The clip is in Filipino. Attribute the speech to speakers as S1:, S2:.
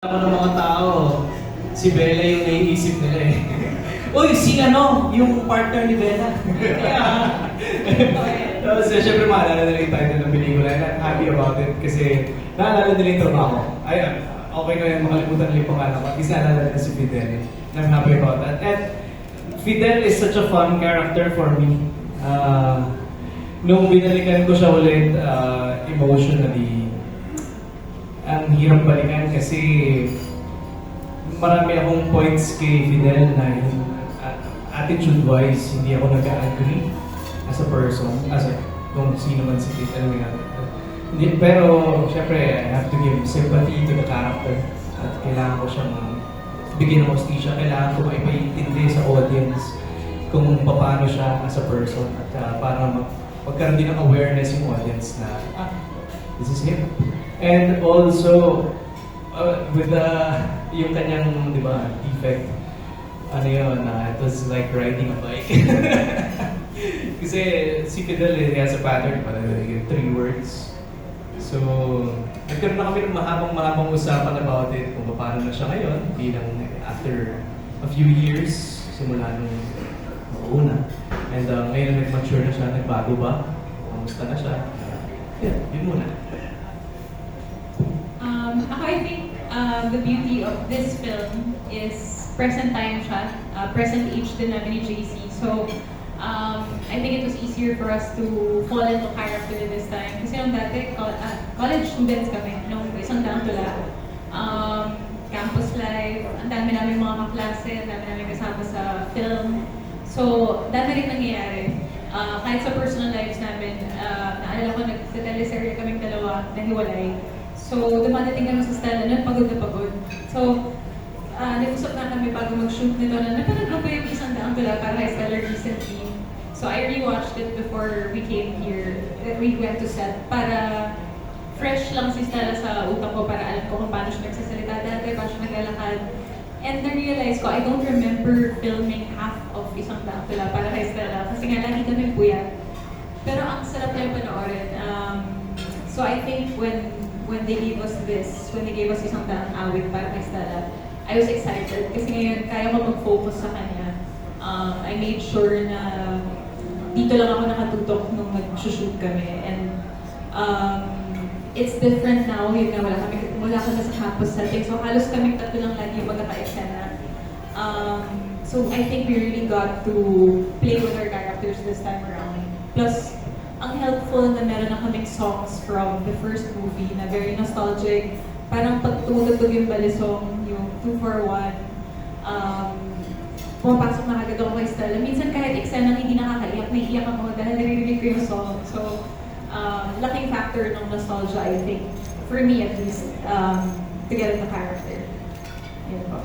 S1: Ako ng mga tao, si Bella yung naiisip nila eh. Uy, si ano, yung partner ni Bella. Tapos eh, syempre maalala nila yung title ng pelikula and I'm happy about it kasi naalala nila yung trabaho. Ay, okay na yung makalimutan nila yung pangalan ko. At least naalala nila si Fidel. And I'm happy about that. And Fidel is such a fun character for me. Uh, nung binalikan ko siya ulit uh, emotionally, ang hirap balikan kasi marami akong points kay Fidel na uh, attitude-wise, hindi ako nag-agree as a person, as a, kung sino man si Fidel. Hindi, pero, syempre, I have to give sympathy to the character. At kailangan ko siyang bigyan ng hostisya. Kailangan ko maipaintindi sa audience kung paano siya as a person at uh, para mag magkaroon din ng awareness yung audience na ah, this is him. And also, uh, with the, yung kanyang, di ba, defect, ano yun, uh, it was like riding a bike. Kasi si Fidel, eh, he has a pattern pa, yung three words. So, nagkaroon na kami ng mahabang-mahabang usapan about it, kung paano na siya ngayon, bilang after a few years, simula nung una. And uh, ngayon nag-mature na siya, nagbago ba? Kamusta na siya? Yeah, yun muna.
S2: Um, ako, I think uh, the beauty of this film is present time siya, uh, present age din namin ni JC. So, um, I think it was easier for us to fall into character this time. Kasi nung dati, co- uh, college students kami, nung isang taong tula. Um, campus life, ang dami namin mga kaklase, ang dami namin kasama sa film. So, dami rin nangyayari. Uh, kahit sa personal lives namin, uh, naalala ko, nag-teleserye kaming dalawa, nahiwalay. So, dumadating kami sa Stella nun, pagod na pagod. So, uh, nag-usap na kami bago mag-shoot nito na napanood ko yung isang daang tula para kay Stella recently. So, I rewatched it before we came here. Uh, We went to set para fresh lang si Stella sa utak ko para alam ko kung paano siya nagsasalita dati, paano siya naglalakad. And na-realize ko, I don't remember filming half of isang daang tula para kay Stella kasi nga lagi kami puyat. Pero ang sarap niya panoorin. Um, so I think when when they gave us this, when they gave us isang daang awit para kay Stella, I was excited kasi ngayon kaya ko mag-focus sa kanya. Um, I made sure na dito lang ako nakatutok nung nag-shoot kami. And um, it's different now, yun nga, wala kami, wala kami sa campus setting. So halos kami tatlo lang lagi magkaka-eksena. Um, so I think we really got to play with our characters this time around. Plus, ang helpful na meron na kaming songs from the first movie na very nostalgic. Parang pag tumutugtog yung balisong, yung 241, um, pumapasok na agad ako kay Stella. Minsan kahit eksena hindi nakakaiyak, naiiyak ako dahil naririnig ko yung song. So, um, laking factor ng nostalgia, I think, for me at least, um, to get the character. Yun po.